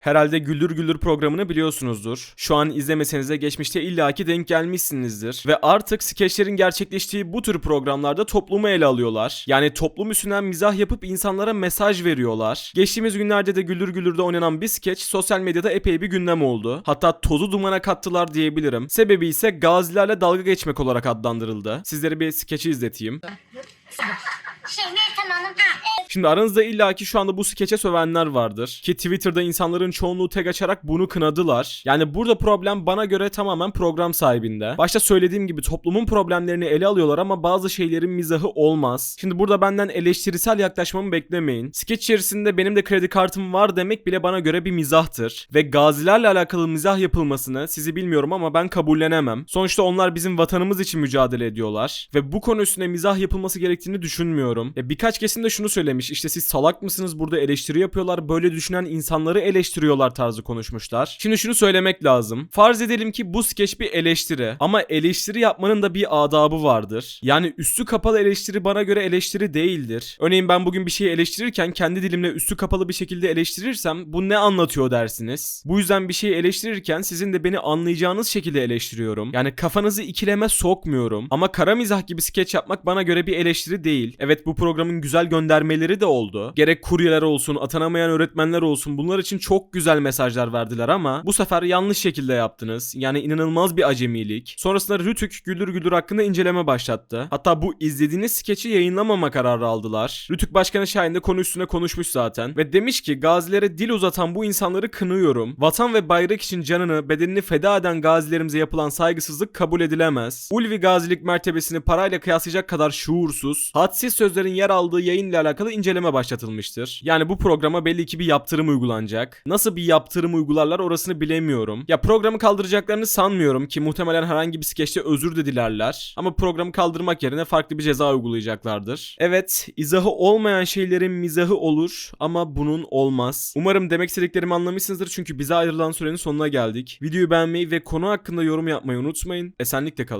Herhalde Güldür Güldür programını biliyorsunuzdur. Şu an izlemeseniz de geçmişte illaki denk gelmişsinizdir. Ve artık skeçlerin gerçekleştiği bu tür programlarda toplumu ele alıyorlar. Yani toplum üstünden mizah yapıp insanlara mesaj veriyorlar. Geçtiğimiz günlerde de Güldür Güldür'de oynanan bir skeç sosyal medyada epey bir gündem oldu. Hatta tozu dumana kattılar diyebilirim. Sebebi ise gazilerle dalga geçmek olarak adlandırıldı. Sizlere bir skeçi izleteyim. Meltem Hanım. Şimdi aranızda illaki şu anda bu skeçe sövenler vardır. Ki Twitter'da insanların çoğunluğu tek açarak bunu kınadılar. Yani burada problem bana göre tamamen program sahibinde. Başta söylediğim gibi toplumun problemlerini ele alıyorlar ama bazı şeylerin mizahı olmaz. Şimdi burada benden eleştirisel yaklaşmamı beklemeyin. Skeç içerisinde benim de kredi kartım var demek bile bana göre bir mizahtır. Ve gazilerle alakalı mizah yapılmasını sizi bilmiyorum ama ben kabullenemem. Sonuçta onlar bizim vatanımız için mücadele ediyorlar. Ve bu konu üstüne mizah yapılması gerektiğini düşünmüyorum. E, birkaç kesim de şunu söylemiş. İşte siz salak mısınız burada eleştiri yapıyorlar. Böyle düşünen insanları eleştiriyorlar tarzı konuşmuşlar. Şimdi şunu söylemek lazım. Farz edelim ki bu skeç bir eleştiri. Ama eleştiri yapmanın da bir adabı vardır. Yani üstü kapalı eleştiri bana göre eleştiri değildir. Örneğin ben bugün bir şeyi eleştirirken kendi dilimle üstü kapalı bir şekilde eleştirirsem bu ne anlatıyor dersiniz. Bu yüzden bir şeyi eleştirirken sizin de beni anlayacağınız şekilde eleştiriyorum. Yani kafanızı ikileme sokmuyorum. Ama kara mizah gibi skeç yapmak bana göre bir eleştiri değil. Evet bu programın güzel göndermeleri de oldu. Gerek kuryeler olsun, atanamayan öğretmenler olsun bunlar için çok güzel mesajlar verdiler ama bu sefer yanlış şekilde yaptınız. Yani inanılmaz bir acemilik. Sonrasında Rütük Güldür Güldür hakkında inceleme başlattı. Hatta bu izlediğiniz skeçi yayınlamama kararı aldılar. Rütük Başkanı Şahin de konu üstüne konuşmuş zaten. Ve demiş ki gazilere dil uzatan bu insanları kınıyorum. Vatan ve bayrak için canını, bedenini feda eden gazilerimize yapılan saygısızlık kabul edilemez. Ulvi gazilik mertebesini parayla kıyaslayacak kadar şuursuz, hadsiz sözlerin yer aldığı yayınla alakalı inceleme başlatılmıştır. Yani bu programa belli ki bir yaptırım uygulanacak. Nasıl bir yaptırım uygularlar orasını bilemiyorum. Ya programı kaldıracaklarını sanmıyorum ki muhtemelen herhangi bir skeçte özür de dilerler. Ama programı kaldırmak yerine farklı bir ceza uygulayacaklardır. Evet, izahı olmayan şeylerin mizahı olur ama bunun olmaz. Umarım demek istediklerimi anlamışsınızdır çünkü bize ayrılan sürenin sonuna geldik. Videoyu beğenmeyi ve konu hakkında yorum yapmayı unutmayın. Esenlikle kalın.